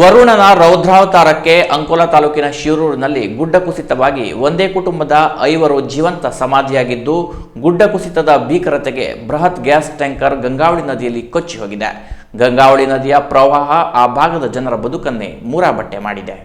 ವರುಣನ ರೌದ್ರಾವತಾರಕ್ಕೆ ಅಂಕೋಲ ತಾಲೂಕಿನ ಶಿರೂರಿನಲ್ಲಿ ಗುಡ್ಡ ಕುಸಿತವಾಗಿ ಒಂದೇ ಕುಟುಂಬದ ಐವರು ಜೀವಂತ ಸಮಾಧಿಯಾಗಿದ್ದು ಗುಡ್ಡ ಕುಸಿತದ ಭೀಕರತೆಗೆ ಬೃಹತ್ ಗ್ಯಾಸ್ ಟ್ಯಾಂಕರ್ ಗಂಗಾವಳಿ ನದಿಯಲ್ಲಿ ಕೊಚ್ಚಿ ಹೋಗಿದೆ. ಗಂಗಾವಳಿ ನದಿಯ ಪ್ರವಾಹ ಆ ಭಾಗದ ಜನರ ಬದುಕನ್ನೇ ಮೂರಾಬಟ್ಟೆ ಮಾಡಿದೆ.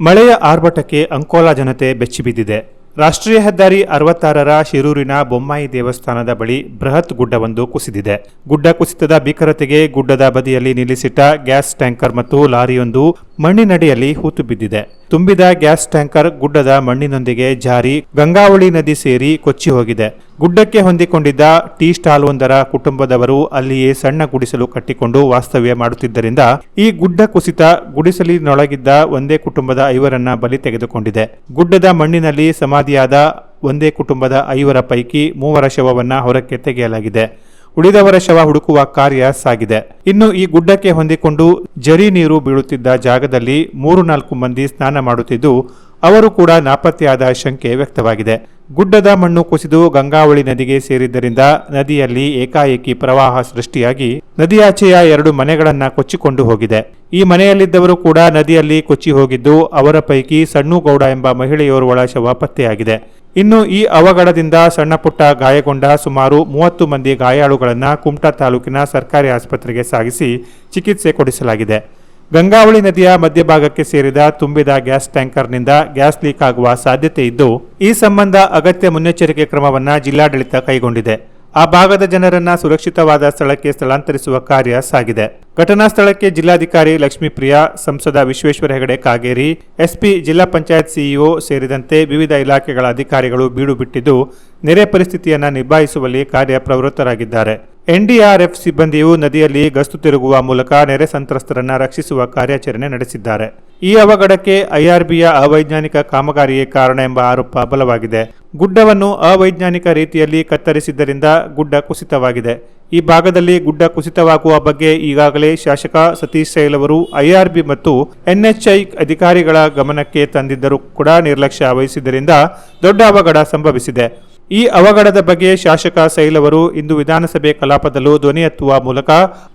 ಮಳೆಯ ಆರ್ಭಟಕ್ಕೆ ಅಂಕೋಲಾ ಜನತೆ ಬೆಚ್ಚಿಬಿದ್ದಿದೆ. ರಾಷ್ಟ್ರೀಯ ಹೆದ್ದಾರಿ ಅರವತ್ತಾರರ ಶಿರೂರಿನ ಬೊಮ್ಮಾಯಿ ದೇವಸ್ಥಾನದ ಬಳಿ ಬೃಹತ್ ಗುಡ್ಡವೊಂದು ಕುಸಿದಿದೆ. ಗುಡ್ಡ ಕುಸಿತದ ಭೀಕರತೆಗೆ ಗುಡ್ಡದ ಬದಿಯಲ್ಲಿ ನಿಲ್ಲಿಸಿಟ್ಟ ಗ್ಯಾಸ್ ಟ್ಯಾಂಕರ್ ಮತ್ತು ಲಾರಿಯೊಂದು ಮಣ್ಣಿನಡಿಯಲ್ಲಿ ಹೂತು ಬಿದ್ದಿದೆ. ತುಂಬಿದ ಗ್ಯಾಸ್ ಟ್ಯಾಂಕರ್ ಗುಡ್ಡದ ಮಣ್ಣಿನೊಂದಿಗೆ ಜಾರಿ ಗಂಗಾವಳಿ ನದಿ ಸೇರಿ ಕೊಚ್ಚಿ ಹೋಗಿದೆ. ಗುಡ್ಡಕ್ಕೆ ಹೊಂದಿಕೊಂಡಿದ್ದ ಟೀ ಸ್ಟಾಲ್ ಒಂದರ ಕುಟುಂಬದವರು ಅಲ್ಲಿಯೇ ಸಣ್ಣ ಗುಡಿಸಲು ಕಟ್ಟಿಕೊಂಡು ವಾಸ್ತವ್ಯ ಮಾಡುತ್ತಿದ್ದರಿಂದ ಈ ಗುಡ್ಡ ಕುಸಿತ ಗುಡಿಸಲಿನೊಳಗಿದ್ದ ಒಂದೇ ಕುಟುಂಬದ ಐವರನ್ನ ಬಲಿ ತೆಗೆದುಕೊಂಡಿದೆ. ಗುಡ್ಡದ ಮಣ್ಣಿನಲ್ಲಿ ಸಮಾಧಿಯಾದ ಒಂದೇ ಕುಟುಂಬದ ಐವರ ಪೈಕಿ ಮೂವರ ಶವವನ್ನು ಹೊರಕ್ಕೆ ತೆಗೆಯಲಾಗಿದೆ. ಉಳಿದವರ ಶವ ಹುಡುಕುವ ಕಾರ್ಯ ಸಾಗಿದೆ. ಇನ್ನು ಈ ಗುಡ್ಡಕ್ಕೆ ಹೊಂದಿಕೊಂಡು ಜರಿ ನೀರು ಬೀಳುತ್ತಿದ್ದ ಜಾಗದಲ್ಲಿ ಮೂರು ನಾಲ್ಕು ಮಂದಿ ಸ್ನಾನ ಮಾಡುತ್ತಿದ್ದು, ಅವರು ಕೂಡ ನಾಪತ್ತೆಯಾದ ಶಂಕೆ ವ್ಯಕ್ತವಾಗಿದೆ. ಗುಡ್ಡದ ಮಣ್ಣು ಕುಸಿದು ಗಂಗಾವಳಿ ನದಿಗೆ ಸೇರಿದ್ದರಿಂದ ನದಿಯಲ್ಲಿ ಏಕಾಏಕಿ ಪ್ರವಾಹ ಸೃಷ್ಟಿಯಾಗಿ ನದಿಯಾಚೆಯ ಎರಡು ಮನೆಗಳನ್ನ ಕೊಚ್ಚಿಕೊಂಡು ಹೋಗಿದೆ. ಈ ಮನೆಯಲ್ಲಿದ್ದವರು ಕೂಡ ನದಿಯಲ್ಲಿ ಕೊಚ್ಚಿ ಹೋಗಿದ್ದು, ಅವರ ಪೈಕಿ ಸಣ್ಣುಗೌಡ ಎಂಬ ಮಹಿಳೆಯೋರ್ವಳ ಶವ ಪತ್ತೆಯಾಗಿದೆ. ಇನ್ನು ಈ ಅವಘಡದಿಂದ ಸಣ್ಣಪುಟ್ಟ ಗಾಯಗೊಂಡ ಸುಮಾರು ಮೂವತ್ತು ಮಂದಿ ಗಾಯಾಳುಗಳನ್ನು ಕುಮಟಾ ತಾಲೂಕಿನ ಸರ್ಕಾರಿ ಆಸ್ಪತ್ರೆಗೆ ಸಾಗಿಸಿ ಚಿಕಿತ್ಸೆ ಕೊಡಿಸಲಾಗಿದೆ. ಗಂಗಾವಳಿ ನದಿಯ ಮಧ್ಯಭಾಗಕ್ಕೆ ಸೇರಿದ ತುಂಬಿದ ಗ್ಯಾಸ್ ಟ್ಯಾಂಕರ್ನಿಂದ ಗ್ಯಾಸ್ ಲೀಕ್ ಆಗುವ ಸಾಧ್ಯತೆ ಇದ್ದು, ಈ ಸಂಬಂಧ ಅಗತ್ಯ ಮುನ್ನೆಚ್ಚರಿಕೆ ಕ್ರಮವನ್ನು ಜಿಲ್ಲಾಡಳಿತ ಕೈಗೊಂಡಿದೆ. ಆ ಭಾಗದ ಜನರನ್ನ ಸುರಕ್ಷಿತವಾದ ಸ್ಥಳಕ್ಕೆ ಸ್ಥಳಾಂತರಿಸುವ ಕಾರ್ಯ ಸಾಗಿದೆ. ಘಟನಾ ಸ್ಥಳಕ್ಕೆ ಜಿಲ್ಲಾಧಿಕಾರಿ ಲಕ್ಷ್ಮೀಪ್ರಿಯಾ, ಸಂಸದ ವಿಶ್ವೇಶ್ವರ ಹೆಗಡೆ ಕಾಗೇರಿ, ಎಸ್ಪಿ ಜಿಲ್ಲಾ ಪಂಚಾಯತ್ ಸಿಇಒ ಸೇರಿದಂತೆ ವಿವಿಧ ಇಲಾಖೆಗಳ ಅಧಿಕಾರಿಗಳು ಬೀಡು ಬಿಟ್ಟಿದ್ದು ನೆರೆ ಪರಿಸ್ಥಿತಿಯನ್ನು ನಿಭಾಯಿಸುವಲ್ಲಿ ಕಾರ್ಯಪ್ರವೃತ್ತರಾಗಿದ್ದಾರೆ. ಎನ್ಡಿಆರ್ಎಫ್ ಸಿಬ್ಬಂದಿಯು ನದಿಯಲ್ಲಿ ಗಸ್ತು ತಿರುಗುವ ಮೂಲಕ ನೆರೆ ಸಂತ್ರಸ್ತರನ್ನು ರಕ್ಷಿಸುವ ಕಾರ್ಯಾಚರಣೆ ನಡೆಸಿದ್ದಾರೆ. ಈ ಅವಘಡಕ್ಕೆ ಐಆರ್ಬಿಯ ಅವೈಜ್ಞಾನಿಕ ಕಾಮಗಾರಿಯೇ ಕಾರಣ ಎಂಬ ಆರೋಪ ಬಲವಾಗಿದೆ. ಗುಡ್ಡವನ್ನು ಅವೈಜ್ಞಾನಿಕ ರೀತಿಯಲ್ಲಿ ಕತ್ತರಿಸಿದ್ದರಿಂದ ಗುಡ್ಡ ಕುಸಿತವಾಗಿದೆ. ಈ ಭಾಗದಲ್ಲಿ ಗುಡ್ಡ ಕುಸಿತವಾಗುವ ಬಗ್ಗೆ ಈಗಾಗಲೇ ಶಾಸಕ ಸತೀಶ್ ಸೈಲ್ ಅವರು ಐಆರ್ಬಿ ಮತ್ತು ಎನ್ಎಚ್ಐ ಅಧಿಕಾರಿಗಳ ಗಮನಕ್ಕೆ ತಂದಿದ್ದರೂ ಕೂಡ ನಿರ್ಲಕ್ಷ್ಯ ವಹಿಸಿದ್ದರಿಂದ ದೊಡ್ಡ ಅವಘಡ ಸಂಭವಿಸಿದೆ. ಈ ಅವಘಡದ ಬಗ್ಗೆ ಶಾಸಕ ಸೈಲ್ ಅವರು ಇಂದು ವಿಧಾನಸಭೆ ಕಲಾಪದಲ್ಲೂ ಧ್ವನಿ ಎತ್ತುವ ಮೂಲಕ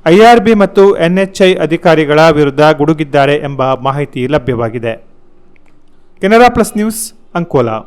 ಐಆರ್ಬಿ ಮತ್ತು ಎನ್ಎಚ್ಐ ಅಧಿಕಾರಿಗಳ ವಿರುದ್ಧ ಗುಡುಗಿದ್ದಾರೆ ಎಂಬ ಮಾಹಿತಿ ಲಭ್ಯವಾಗಿದೆ. Canara plus news Ankola.